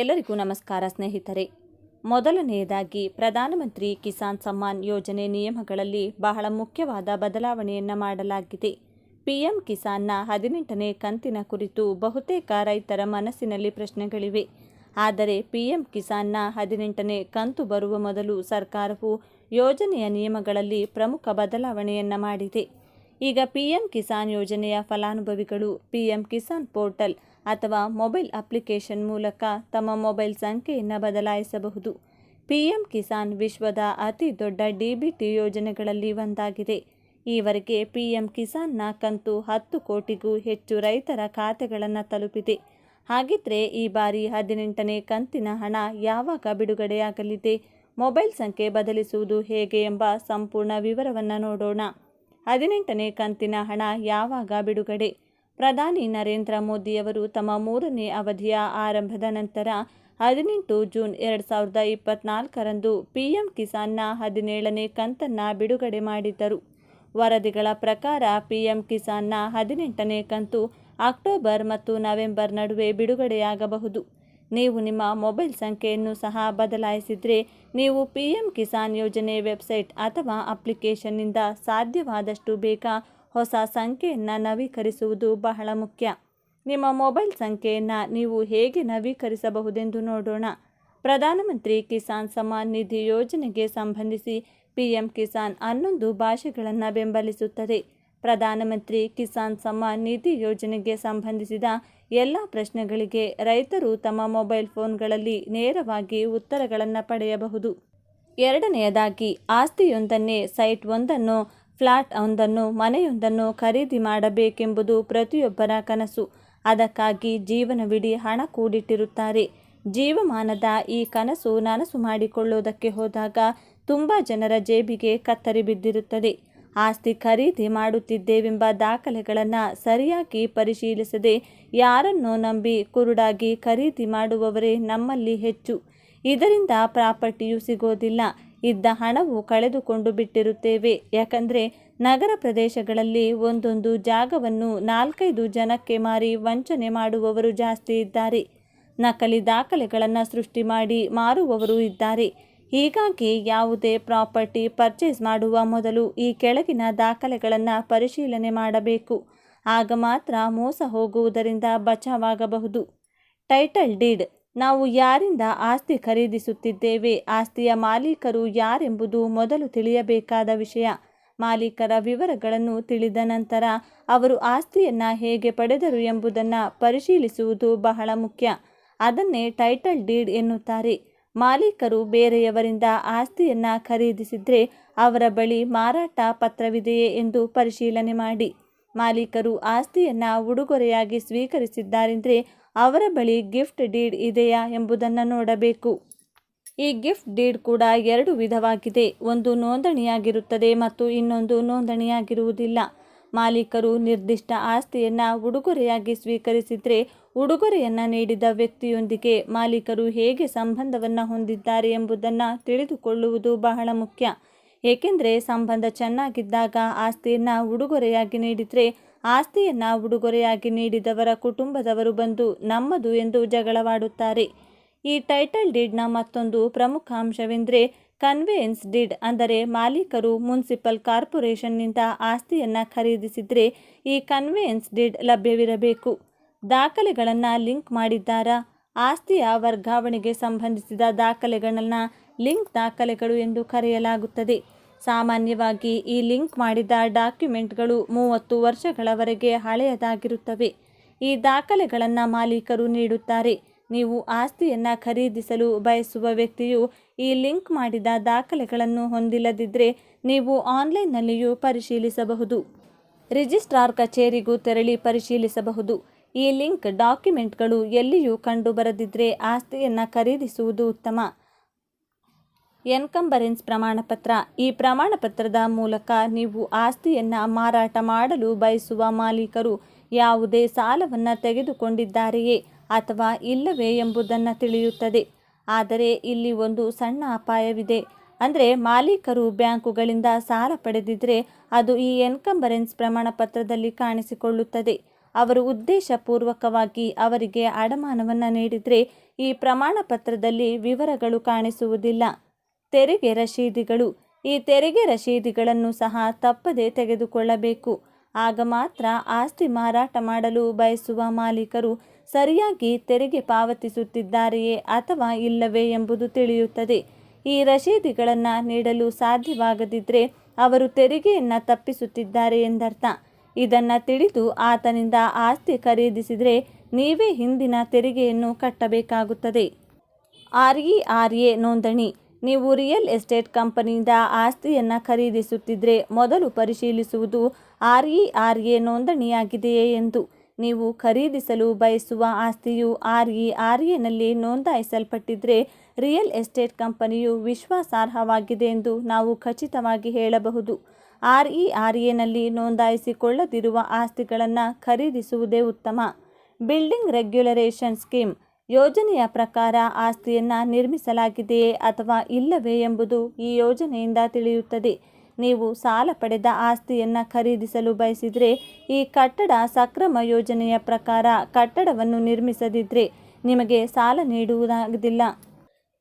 ಎಲ್ಲರಿಗೂ ನಮಸ್ಕಾರ ಸ್ನೇಹಿತರೆ. ಮೊದಲನೆಯದಾಗಿ ಪ್ರಧಾನಮಂತ್ರಿ ಕಿಸಾನ್ ಸಮ್ಮಾನ್ ಯೋಜನೆ ನಿಯಮಗಳಲ್ಲಿ ಬಹಳ ಮುಖ್ಯವಾದ ಬದಲಾವಣೆಯನ್ನು ಮಾಡಲಾಗಿದೆ. ಪಿಎಂ ಕಿಸಾನ್ನ ಹದಿನೆಂಟನೇ ಕಂತಿನ ಕುರಿತು ಬಹುತೇಕ ರೈತರ ಮನಸ್ಸಿನಲ್ಲಿ ಪ್ರಶ್ನೆಗಳಿವೆ. ಆದರೆ ಪಿಎಂ ಕಿಸಾನ್ನ ಹದಿನೆಂಟನೇ ಕಂತು ಬರುವ ಮೊದಲು ಸರ್ಕಾರವು ಯೋಜನೆಯ ನಿಯಮಗಳಲ್ಲಿ ಪ್ರಮುಖ ಬದಲಾವಣೆಯನ್ನು ಮಾಡಿದೆ. ಈಗ ಪಿಎಂ ಕಿಸಾನ್ ಯೋಜನೆಯ ಫಲಾನುಭವಿಗಳು ಪಿಎಂ ಕಿಸಾನ್ ಪೋರ್ಟಲ್ ಅಥವಾ ಮೊಬೈಲ್ ಅಪ್ಲಿಕೇಶನ್ ಮೂಲಕ ತಮ್ಮ ಮೊಬೈಲ್ ಸಂಖ್ಯೆಯನ್ನು ಬದಲಾಯಿಸಬಹುದು. ಪಿಎಂ ಕಿಸಾನ್ ವಿಶ್ವದ ಅತಿ ದೊಡ್ಡ ಡಿಬಿಟಿ ಯೋಜನೆಗಳಲ್ಲಿ ಒಂದಾಗಿದೆ. ಈವರೆಗೆ ಪಿಎಂ ಕಿಸಾನ್ನ ಕಂತು ಹತ್ತು ಕೋಟಿಗೂ ಹೆಚ್ಚು ರೈತರ ಖಾತೆಗಳನ್ನು ತಲುಪಿದೆ. ಹಾಗಿದ್ರೆ ಈ ಬಾರಿ ಹದಿನೆಂಟನೇ ಕಂತಿನ ಹಣ ಯಾವಾಗ ಬಿಡುಗಡೆಯಾಗಲಿದೆ? ಮೊಬೈಲ್ ಸಂಖ್ಯೆ ಬದಲಿಸುವುದು ಹೇಗೆ ಎಂಬ ಸಂಪೂರ್ಣ ವಿವರವನ್ನು ನೋಡೋಣ. ಹದಿನೆಂಟನೇ ಕಂತಿನ ಹಣ ಯಾವಾಗ ಬಿಡುಗಡೆ? ಪ್ರಧಾನಿ ನರೇಂದ್ರ ಮೋದಿಯವರು ತಮ್ಮ ಮೂರನೇ ಅವಧಿಯ ಆರಂಭದ ನಂತರ ಹದಿನೆಂಟು ಜೂನ್ ಎರಡು ಸಾವಿರದ ಇಪ್ಪತ್ನಾಲ್ಕರಂದು ಪಿಎಂ ಕಿಸಾನ್ನ ಹದಿನೇಳನೇ ಕಂತನ್ನು ಬಿಡುಗಡೆ ಮಾಡಿದ್ದರು. ವರದಿಗಳ ಪ್ರಕಾರ ಪಿಎಂ ಕಿಸಾನ್ನ ಹದಿನೆಂಟನೇ ಕಂತು ಅಕ್ಟೋಬರ್ ಮತ್ತು ನವೆಂಬರ್ ನಡುವೆ ಬಿಡುಗಡೆಯಾಗಬಹುದು. ನೀವು ನಿಮ್ಮ ಮೊಬೈಲ್ ಸಂಖ್ಯೆಯನ್ನು ಸಹ ಬದಲಾಯಿಸಿದರೆ ನೀವು ಪಿಎಂ ಕಿಸಾನ್ ಯೋಜನೆ ವೆಬ್ಸೈಟ್ ಅಥವಾ ಅಪ್ಲಿಕೇಶನ್ನಿಂದ ಸಾಧ್ಯವಾದಷ್ಟು ಬೇಗ ಹೊಸ ಸಂಖ್ಯೆಯನ್ನು ನವೀಕರಿಸುವುದು ಬಹಳ ಮುಖ್ಯ. ನಿಮ್ಮ ಮೊಬೈಲ್ ಸಂಖ್ಯೆಯನ್ನು ನೀವು ಹೇಗೆ ನವೀಕರಿಸಬಹುದೆಂದು ನೋಡೋಣ. ಪ್ರಧಾನಮಂತ್ರಿ ಕಿಸಾನ್ ಸಮ್ಮಾನ್ ನಿಧಿ ಯೋಜನೆಗೆ ಸಂಬಂಧಿಸಿ ಪಿಎಂ ಕಿಸಾನ್ ಹನ್ನೊಂದು ಭಾಷೆಗಳನ್ನು ಬೆಂಬಲಿಸುತ್ತದೆ. ಪ್ರಧಾನಮಂತ್ರಿ ಕಿಸಾನ್ ಸಮ್ಮಾನ್ ನಿಧಿ ಯೋಜನೆಗೆ ಸಂಬಂಧಿಸಿದ ಎಲ್ಲ ಪ್ರಶ್ನೆಗಳಿಗೆ ರೈತರು ತಮ್ಮ ಮೊಬೈಲ್ ಫೋನ್ಗಳಲ್ಲಿ ನೇರವಾಗಿ ಉತ್ತರಗಳನ್ನು ಪಡೆಯಬಹುದು. ಎರಡನೆಯದಾಗಿ, ಆಸ್ತಿಯೊಂದನ್ನೇ ಸೈಟ್ ಒಂದನ್ನು ಫ್ಲಾಟ್ ಒಂದನ್ನು, ಮನೆಯೊಂದನ್ನು ಖರೀದಿ ಮಾಡಬೇಕೆಂಬುದು ಪ್ರತಿಯೊಬ್ಬರ ಕನಸು. ಅದಕ್ಕಾಗಿ ಜೀವನವಿಡೀ ಹಣ ಕೂಡಿಟ್ಟಿರುತ್ತಾರೆ. ಜೀವಮಾನದ ಈ ಕನಸು ನನಸು ಮಾಡಿಕೊಳ್ಳುವುದಕ್ಕೆ ಹೋದಾಗ ತುಂಬ ಜನರ ಜೇಬಿಗೆ ಕತ್ತರಿ ಬಿದ್ದಿರುತ್ತದೆ. ಆಸ್ತಿ ಖರೀದಿ ಮಾಡುತ್ತಿದ್ದೇವೆಂಬ ದಾಖಲೆಗಳನ್ನು ಸರಿಯಾಗಿ ಪರಿಶೀಲಿಸದೆ ಯಾರನ್ನೋ ನಂಬಿ ಕುರುಡಾಗಿ ಖರೀದಿ ಮಾಡುವವರೇ ನಮ್ಮಲ್ಲಿ ಹೆಚ್ಚು. ಇದರಿಂದ ಪ್ರಾಪರ್ಟಿಯು ಸಿಗೋದಿಲ್ಲ. ಇದ್ದ ಹಣವು ಕಳೆದುಕೊಂಡು ಬಿಟ್ಟಿರುತ್ತೇವೆ. ಯಾಕಂದರೆ ನಗರ ಪ್ರದೇಶಗಳಲ್ಲಿ ಒಂದೊಂದು ಜಾಗವನ್ನು ನಾಲ್ಕೈದು ಜನಕ್ಕೆ ಮಾರಿ ವಂಚನೆ ಮಾಡುವವರು ಜಾಸ್ತಿ ಇದ್ದಾರೆ. ನಕಲಿ ದಾಖಲೆಗಳನ್ನು ಸೃಷ್ಟಿ ಮಾಡಿ ಮಾರುವವರು ಇದ್ದಾರೆ. ಹೀಗಾಗಿ ಯಾವುದೇ ಪ್ರಾಪರ್ಟಿ ಪರ್ಚೇಸ್ ಮಾಡುವ ಮೊದಲು ಈ ಕೆಳಗಿನ ದಾಖಲೆಗಳನ್ನು ಪರಿಶೀಲನೆ ಮಾಡಬೇಕು. ಆಗ ಮಾತ್ರ ಮೋಸ ಹೋಗುವುದರಿಂದ ಬಚಾವಾಗಬಹುದು. ಟೈಟಲ್ ಡೀಡ್ ನಾವು ಯಾರಿಂದ ಆಸ್ತಿ ಖರೀದಿಸುತ್ತಿದ್ದೇವೆ? ಆಸ್ತಿಯ ಮಾಲೀಕರು ಯಾರೆಂಬುದು ಮೊದಲು ತಿಳಿಯಬೇಕಾದ ವಿಷಯ. ಮಾಲೀಕರ ವಿವರಗಳನ್ನು ತಿಳಿದ ನಂತರ ಅವರು ಆಸ್ತಿಯನ್ನು ಹೇಗೆ ಪಡೆದರು ಎಂಬುದನ್ನು ಪರಿಶೀಲಿಸುವುದು ಬಹಳ ಮುಖ್ಯ. ಅದನ್ನೇ ಟೈಟಲ್ ಡೀಡ್ ಎನ್ನುತ್ತಾರೆ. ಮಾಲೀಕರು ಬೇರೆಯವರಿಂದ ಆಸ್ತಿಯನ್ನು ಖರೀದಿಸಿದರೆ ಅವರ ಬಳಿ ಮಾರಾಟ ಪತ್ರವಿದೆಯೇ ಎಂದು ಪರಿಶೀಲನೆ ಮಾಡಿ. ಮಾಲೀಕರು ಆಸ್ತಿಯನ್ನು ಉಡುಗೊರೆಯಾಗಿ ಸ್ವೀಕರಿಸಿದ್ದಾರೆಂದರೆ ಅವರ ಬಳಿ ಗಿಫ್ಟ್ ಡೀಡ್ ಇದೆಯಾ ಎಂಬುದನ್ನು ನೋಡಬೇಕು. ಈ ಗಿಫ್ಟ್ ಡೀಡ್ ಕೂಡ ಎರಡು ವಿಧವಾಗಿದೆ. ಒಂದು ನೋಂದಣಿಯಾಗಿರುತ್ತದೆ ಮತ್ತು ಇನ್ನೊಂದು ನೋಂದಣಿಯಾಗಿರುವುದಿಲ್ಲ. ಮಾಲೀಕರು ನಿರ್ದಿಷ್ಟ ಆಸ್ತಿಯನ್ನು ಉಡುಗೊರೆಯಾಗಿ ಸ್ವೀಕರಿಸಿದರೆ ಉಡುಗೊರೆಯನ್ನು ನೀಡಿದ ವ್ಯಕ್ತಿಯೊಂದಿಗೆ ಮಾಲೀಕರು ಹೇಗೆ ಸಂಬಂಧವನ್ನು ಹೊಂದಿದ್ದಾರೆ ಎಂಬುದನ್ನು ತಿಳಿದುಕೊಳ್ಳುವುದು ಬಹಳ ಮುಖ್ಯ. ಏಕೆಂದರೆ ಸಂಬಂಧ ಚೆನ್ನಾಗಿದ್ದಾಗ ಆಸ್ತಿಯನ್ನು ಉಡುಗೊರೆಯಾಗಿ ನೀಡಿದರೆ ಆಸ್ತಿಯನ್ನು ಉಡುಗೊರೆಯಾಗಿ ನೀಡಿದವರ ಕುಟುಂಬದವರು ಬಂದು ನಮ್ಮದು ಎಂದು ಜಗಳವಾಡುತ್ತಾರೆ. ಈ ಟೈಟಲ್ ಡೀಡ್ನ ಮತ್ತೊಂದು ಪ್ರಮುಖ ಅಂಶವೆಂದರೆ ಕನ್ವೇಯನ್ಸ್ ಡೀಡ್ ಅಂದರೆ ಮಾಲೀಕರು ಮುನ್ಸಿಪಲ್ ಕಾರ್ಪೊರೇಷನ್ನಿಂದ ಆಸ್ತಿಯನ್ನು ಖರೀದಿಸಿದರೆ ಈ ಕನ್ವೆಯನ್ಸ್ ಡೀಡ್ ಲಭ್ಯವಿರಬೇಕು. ದಾಖಲೆಗಳನ್ನು ಲಿಂಕ್ ಮಾಡಿದ್ದಾರಾ? ಆಸ್ತಿಯ ವರ್ಗಾವಣೆಗೆ ಸಂಬಂಧಿಸಿದ ದಾಖಲೆಗಳನ್ನು ಲಿಂಕ್ ದಾಖಲೆಗಳು ಎಂದು ಕರೆಯಲಾಗುತ್ತದೆ. ಸಾಮಾನ್ಯವಾಗಿ ಈ ಲಿಂಕ್ ಮಾಡಿದ ಡಾಕ್ಯುಮೆಂಟ್ಗಳು ಮೂವತ್ತು ವರ್ಷಗಳವರೆಗೆ ಹಳೆಯದಾಗಿರುತ್ತವೆ. ಈ ದಾಖಲೆಗಳನ್ನು ಮಾಲೀಕರು ನೀಡುತ್ತಾರೆ. ನೀವು ಆಸ್ತಿಯನ್ನು ಖರೀದಿಸಲು ಬಯಸುವ ವ್ಯಕ್ತಿಯು ಈ ಲಿಂಕ್ ಮಾಡಿದ ದಾಖಲೆಗಳನ್ನು ಹೊಂದಿಲ್ಲದಿದ್ದರೆ ನೀವು ಆನ್ಲೈನ್ನಲ್ಲಿಯೂ ಪರಿಶೀಲಿಸಬಹುದು. ರಿಜಿಸ್ಟ್ರಾರ್ ಕಚೇರಿಗೂ ತೆರಳಿ ಪರಿಶೀಲಿಸಬಹುದು. ಈ ಲಿಂಕ್ ಡಾಕ್ಯುಮೆಂಟ್ಗಳು ಎಲ್ಲಿಯೂ ಕಂಡುಬರದಿದ್ದರೆ ಆಸ್ತಿಯನ್ನು ಖರೀದಿಸುವುದು ಉತ್ತಮ. ಎನ್ಕಂಬರೆನ್ಸ್ ಪ್ರಮಾಣಪತ್ರ. ಈ ಪ್ರಮಾಣಪತ್ರದ ಮೂಲಕ ನೀವು ಆಸ್ತಿಯನ್ನು ಮಾರಾಟ ಮಾಡಲು ಬಯಸುವ ಮಾಲೀಕರು ಯಾವುದೇ ಸಾಲವನ್ನು ತೆಗೆದುಕೊಂಡಿದ್ದಾರೆಯೇ ಅಥವಾ ಇಲ್ಲವೇ ಎಂಬುದನ್ನು ತಿಳಿಯುತ್ತದೆ. ಆದರೆ ಇಲ್ಲಿ ಒಂದು ಸಣ್ಣ ಅಪಾಯವಿದೆ. ಅಂದರೆ ಮಾಲೀಕರು ಬ್ಯಾಂಕುಗಳಿಂದ ಸಾಲ ಪಡೆದಿದ್ದರೆ ಅದು ಈ ಎನ್ಕಂಬರೆನ್ಸ್ ಪ್ರಮಾಣಪತ್ರದಲ್ಲಿ ಕಾಣಿಸಿಕೊಳ್ಳುತ್ತದೆ. ಅವರು ಉದ್ದೇಶಪೂರ್ವಕವಾಗಿ ಅವರಿಗೆ ಅಡಮಾನವನ್ನು ನೀಡಿದರೆ ಈ ಪ್ರಮಾಣಪತ್ರದಲ್ಲಿ ವಿವರಗಳು ಕಾಣಿಸುವುದಿಲ್ಲ. ತೆರಿಗೆ ರಶೀದಿಗಳು. ಈ ತೆರಿಗೆ ರಶೀದಿಗಳನ್ನು ಸಹ ತಪ್ಪದೆ ತೆಗೆದುಕೊಳ್ಳಬೇಕು. ಆಗ ಮಾತ್ರ ಆಸ್ತಿ ಮಾರಾಟ ಮಾಡಲು ಬಯಸುವ ಮಾಲೀಕರು ಸರಿಯಾಗಿ ತೆರಿಗೆ ಪಾವತಿಸುತ್ತಿದ್ದಾರೆಯೇ ಅಥವಾ ಇಲ್ಲವೇ ಎಂಬುದು ತಿಳಿಯುತ್ತದೆ. ಈ ರಶೀದಿಗಳನ್ನು ನೀಡಲು ಸಾಧ್ಯವಾಗದಿದ್ದರೆ ಅವರು ತೆರಿಗೆಯನ್ನು ತಪ್ಪಿಸುತ್ತಿದ್ದಾರೆ ಎಂದರ್ಥ. ಇದನ್ನು ತಿಳಿದು ಆತನಿಂದ ಆಸ್ತಿ ಖರೀದಿಸಿದರೆ ನೀವೇ ಹಿಂದಿನ ತೆರಿಗೆಯನ್ನು ಕಟ್ಟಬೇಕಾಗುತ್ತದೆ. ಆರ್ ಇ ಆರ್ ಎ ನೋಂದಣಿ. ನೀವು ರಿಯಲ್ ಎಸ್ಟೇಟ್ ಕಂಪನಿಯಿಂದ ಆಸ್ತಿಯನ್ನು ಖರೀದಿಸುತ್ತಿದ್ದರೆ ಮೊದಲು ಪರಿಶೀಲಿಸುವುದು ಆರ್ ಇ ಆರ್ ಎ ನೋಂದಣಿಯಾಗಿದೆಯೇ ಎಂದು. ನೀವು ಖರೀದಿಸಲು ಬಯಸುವ ಆಸ್ತಿಯು ಆರ್ ಇ ಆರ್ ಎನಲ್ಲಿ ನೋಂದಾಯಿಸಲ್ಪಟ್ಟಿದ್ದರೆ ರಿಯಲ್ ಎಸ್ಟೇಟ್ ಕಂಪನಿಯು ವಿಶ್ವಾಸಾರ್ಹವಾಗಿದೆ ಎಂದು ನಾವು ಖಚಿತವಾಗಿ ಹೇಳಬಹುದು. ಆರ್ ಇ ಆರ್ ಎನಲ್ಲಿ ನೋಂದಾಯಿಸಿಕೊಳ್ಳದಿರುವ ಆಸ್ತಿಗಳನ್ನು ಖರೀದಿಸುವುದೇ ಉತ್ತಮ. ಬಿಲ್ಡಿಂಗ್ ರೆಗ್ಯುಲರೇಷನ್ ಸ್ಕೀಮ್ ಯೋಜನೆಯ ಪ್ರಕಾರ ಆಸ್ತಿಯನ್ನು ನಿರ್ಮಿಸಲಾಗಿದೆಯೇ ಅಥವಾ ಇಲ್ಲವೇ ಎಂಬುದು ಈ ಯೋಜನೆಯಿಂದ ತಿಳಿಯುತ್ತದೆ. ನೀವು ಸಾಲ ಪಡೆದ ಆಸ್ತಿಯನ್ನು ಖರೀದಿಸಲು ಬಯಸಿದರೆ ಈ ಕಟ್ಟಡ ಸಕ್ರಮ ಯೋಜನೆಯ ಪ್ರಕಾರ ಕಟ್ಟಡವನ್ನು ನಿರ್ಮಿಸದಿದ್ದರೆ ನಿಮಗೆ ಸಾಲ ನೀಡುವುದಾಗುವುದಿಲ್ಲ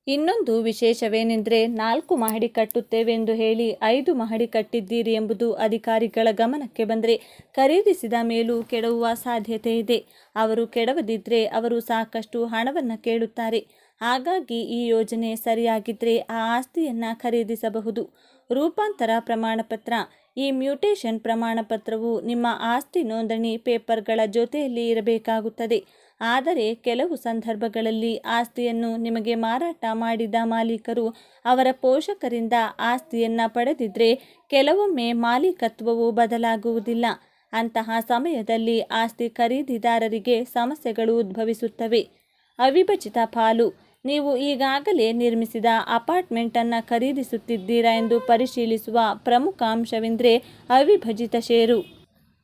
ಇನ್ನೊಂದು ವಿಶೇಷವೇನೆಂದರೆ ನಾಲ್ಕು ಮಹಡಿ ಕಟ್ಟುತ್ತೇವೆ ಎಂದು ಹೇಳಿ ಐದು ಮಹಡಿ ಕಟ್ಟಿದ್ದೀರಿ ಎಂಬುದು ಅಧಿಕಾರಿಗಳ ಗಮನಕ್ಕೆ ಬಂದರೆ ಖರೀದಿಸಿದ ಮೇಲೂ ಕೆಡವುವ ಸಾಧ್ಯತೆ ಇದೆ. ಅವರು ಕೆಡವದಿದ್ದರೆ ಅವರು ಸಾಕಷ್ಟು ಹಣವನ್ನು ಕೇಳುತ್ತಾರೆ. ಹಾಗಾಗಿ ಈ ಯೋಜನೆ ಸರಿಯಾಗಿದ್ದರೆ ಆ ಆಸ್ತಿಯನ್ನು ಖರೀದಿಸಬಹುದು. ರೂಪಾಂತರ ಪ್ರಮಾಣಪತ್ರ. ಈ ಮ್ಯೂಟೇಷನ್ ಪ್ರಮಾಣಪತ್ರವು ನಿಮ್ಮ ಆಸ್ತಿ ನೋಂದಣಿ ಪೇಪರ್ಗಳ ಜೊತೆಯಲ್ಲಿ ಇರಬೇಕಾಗುತ್ತದೆ. ಆದರೆ ಕೆಲವು ಸಂದರ್ಭಗಳಲ್ಲಿ ಆಸ್ತಿಯನ್ನು ನಿಮಗೆ ಮಾರಾಟ ಮಾಡಿದ ಮಾಲೀಕರು ಅವರ ಪೋಷಕರಿಂದ ಆಸ್ತಿಯನ್ನು ಪಡೆದಿದ್ದರೆ ಕೆಲವೊಮ್ಮೆ ಮಾಲೀಕತ್ವವು ಬದಲಾಗುವುದಿಲ್ಲ. ಅಂತಹ ಸಮಯದಲ್ಲಿ ಆಸ್ತಿ ಖರೀದಿದಾರರಿಗೆ ಸಮಸ್ಯೆಗಳು ಉದ್ಭವಿಸುತ್ತವೆ. ಅವಿಭಜಿತ ಪಾಲು. ನೀವು ಈಗಾಗಲೇ ನಿರ್ಮಿಸಿದ ಅಪಾರ್ಟ್ಮೆಂಟನ್ನು ಖರೀದಿಸುತ್ತಿದ್ದೀರಾ ಎಂದು ಪರಿಶೀಲಿಸುವ ಪ್ರಮುಖ ಅಂಶವೆಂದರೆ ಅವಿಭಜಿತ ಷೇರು.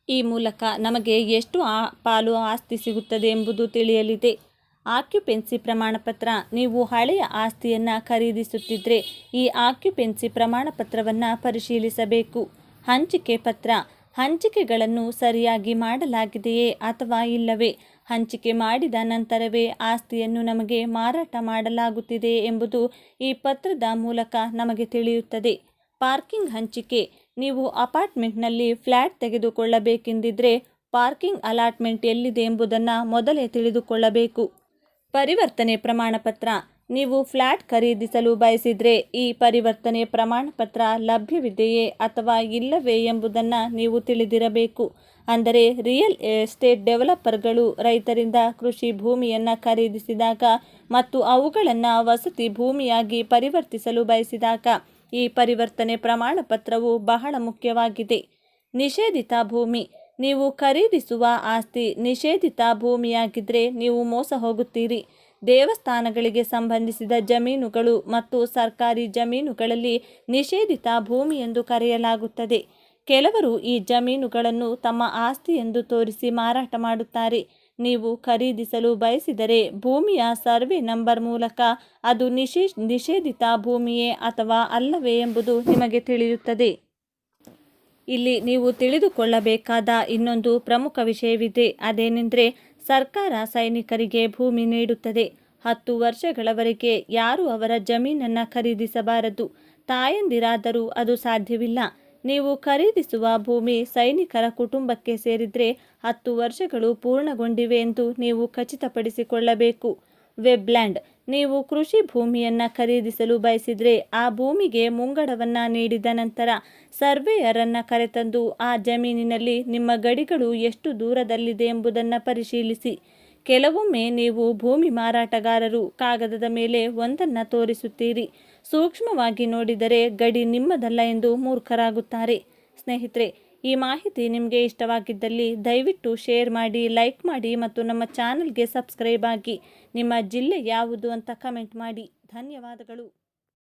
ಈ ಮೂಲಕ ನಮಗೆ ಎಷ್ಟು ಆ ಪಾಲು ಆಸ್ತಿ ಸಿಗುತ್ತದೆ ಎಂಬುದು ತಿಳಿಯಲಿದೆ. ಆಕ್ಯುಪೆನ್ಸಿ ಪ್ರಮಾಣಪತ್ರ, ನೀವು ಹಳೆಯ ಆಸ್ತಿಯನ್ನು ಖರೀದಿಸುತ್ತಿದ್ದರೆ ಈ ಆಕ್ಯುಪೆನ್ಸಿ ಪ್ರಮಾಣಪತ್ರವನ್ನು ಪರಿಶೀಲಿಸಬೇಕು. ಹಂಚಿಕೆ ಪತ್ರ, ಹಂಚಿಕೆಗಳನ್ನು ಸರಿಯಾಗಿ ಮಾಡಲಾಗಿದೆಯೇ ಅಥವಾ ಇಲ್ಲವೇ? ಹಂಚಿಕೆ ಮಾಡಿದ ನಂತರವೇ ಆಸ್ತಿಯನ್ನು ನಮಗೆ ಮಾರಾಟ ಮಾಡಲಾಗುತ್ತಿದೆ ಎಂಬುದು ಈ ಪತ್ರದ ಮೂಲಕ ನಮಗೆ ತಿಳಿಯುತ್ತದೆ. ಪಾರ್ಕಿಂಗ್ ಹಂಚಿಕೆ ನೀವು ಅಪಾರ್ಟ್ಮೆಂಟ್ನಲ್ಲಿ ಫ್ಲ್ಯಾಟ್ ತೆಗೆದುಕೊಳ್ಳಬೇಕೆಂದಿದ್ದರೆ ಪಾರ್ಕಿಂಗ್ ಅಲಾಟ್ಮೆಂಟ್ ಎಲ್ಲಿದೆ ಎಂಬುದನ್ನು ಮೊದಲೇ ತಿಳಿದುಕೊಳ್ಳಬೇಕು. ಪರಿವರ್ತನೆ ಪ್ರಮಾಣಪತ್ರ. ನೀವು ಫ್ಲ್ಯಾಟ್ ಖರೀದಿಸಲು ಬಯಸಿದರೆ ಈ ಪರಿವರ್ತನೆ ಪ್ರಮಾಣಪತ್ರ ಲಭ್ಯವಿದೆಯೇ ಅಥವಾ ಇಲ್ಲವೇ ಎಂಬುದನ್ನು ನೀವು ತಿಳಿದಿರಬೇಕು. ಅಂದರೆ ರಿಯಲ್ ಎಸ್ಟೇಟ್ ಡೆವಲಪರ್ಗಳು ರೈತರಿಂದ ಕೃಷಿ ಭೂಮಿಯನ್ನು ಖರೀದಿಸಿದಾಗ ಮತ್ತು ಅವುಗಳನ್ನು ವಸತಿ ಭೂಮಿಯಾಗಿ ಪರಿವರ್ತಿಸಲು ಬಯಸಿದಾಗ ಈ ಪರಿವರ್ತನೆ ಪ್ರಮಾಣಪತ್ರವು ಬಹಳ ಮುಖ್ಯವಾಗಿದೆ. ನಿಷೇಧಿತ ಭೂಮಿ, ನೀವು ಖರೀದಿಸುವ ಆಸ್ತಿ ನಿಷೇಧಿತ ಭೂಮಿಯಾಗಿದ್ದರೆ ನೀವು ಮೋಸ ಹೋಗುತ್ತೀರಿ. ದೇವಸ್ಥಾನಗಳಿಗೆ ಸಂಬಂಧಿಸಿದ ಜಮೀನುಗಳು ಮತ್ತು ಸರ್ಕಾರಿ ಜಮೀನುಗಳಲ್ಲಿ ನಿಷೇಧಿತ ಭೂಮಿ ಎಂದು ಕರೆಯಲಾಗುತ್ತದೆ. ಕೆಲವರು ಈ ಜಮೀನುಗಳನ್ನು ತಮ್ಮ ಆಸ್ತಿ ಎಂದು ತೋರಿಸಿ ಮಾರಾಟ ಮಾಡುತ್ತಾರೆ. ನೀವು ಖರೀದಿಸಲು ಬಯಸಿದರೆ ಭೂಮಿಯ ಸರ್ವೆ ನಂಬರ್ ಮೂಲಕ ಅದು ನಿಷೇ ನಿಷೇಧಿತ ಭೂಮಿಯೇ ಅಥವಾ ಅಲ್ಲವೇ ಎಂಬುದು ನಿಮಗೆ ತಿಳಿಯುತ್ತದೆ. ಇಲ್ಲಿ ನೀವು ತಿಳಿದುಕೊಳ್ಳಬೇಕಾದ ಇನ್ನೊಂದು ಪ್ರಮುಖ ವಿಷಯವಿದೆ. ಅದೇನೆಂದರೆ ಸರ್ಕಾರ ಸೈನಿಕರಿಗೆ ಭೂಮಿ ನೀಡುತ್ತದೆ. ಹತ್ತು ವರ್ಷಗಳವರೆಗೆ ಯಾರು ಅವರ ಜಮೀನನ್ನು ಖರೀದಿಸಬಾರದು. ತಾಯಂದಿರಾದರೂ ಅದು ಸಾಧ್ಯವಿಲ್ಲ. ನೀವು ಖರೀದಿಸುವ ಭೂಮಿ ಸೈನಿಕರ ಕುಟುಂಬಕ್ಕೆ ಸೇರಿದರೆ ಹತ್ತು ವರ್ಷಗಳು ಪೂರ್ಣಗೊಂಡಿವೆ ಎಂದು ನೀವು ಖಚಿತಪಡಿಸಿಕೊಳ್ಳಬೇಕು. ವೆಬ್ಲ್ಯಾಂಡ್ ನೀವು ಕೃಷಿ ಭೂಮಿಯನ್ನು ಖರೀದಿಸಲು ಬಯಸಿದರೆ ಆ ಭೂಮಿಗೆ ಮುಂಗಡವನ್ನು ನೀಡಿದ ನಂತರ ಸರ್ವೇಯರನ್ನು ಕರೆತಂದು ಆ ಜಮೀನಿನಲ್ಲಿ ನಿಮ್ಮ ಗಡಿಗಳು ಎಷ್ಟು ದೂರದಲ್ಲಿದೆ ಎಂಬುದನ್ನು ಪರಿಶೀಲಿಸಿ. ಕೆಲವೊಮ್ಮೆ ನೀವು ಭೂಮಿ ಮಾರಾಟಗಾರರು ಕಾಗದದ ಮೇಲೆ ಒಂದನ್ನು ತೋರಿಸುತ್ತೀರಿ. ಸೂಕ್ಷ್ಮವಾಗಿ ನೋಡಿದರೆ ಗಡಿ ನಿಮ್ಮದಲ್ಲ ಎಂದು ಮೂರ್ಖರಾಗುತ್ತಾರೆ. ಸ್ನೇಹಿತರೆ, ಈ ಮಾಹಿತಿ ನಿಮಗೆ ಇಷ್ಟವಾಗಿದ್ದಲ್ಲಿ ದಯವಿಟ್ಟು ಶೇರ್ ಮಾಡಿ, ಲೈಕ್ ಮಾಡಿ ಮತ್ತು ನಮ್ಮ ಚಾನಲ್ಗೆ ಸಬ್ಸ್ಕ್ರೈಬ್ ಆಗಿ. ನಿಮ್ಮ ಜಿಲ್ಲೆ ಯಾವುದು ಅಂತ ಕಮೆಂಟ್ ಮಾಡಿ. ಧನ್ಯವಾದಗಳು.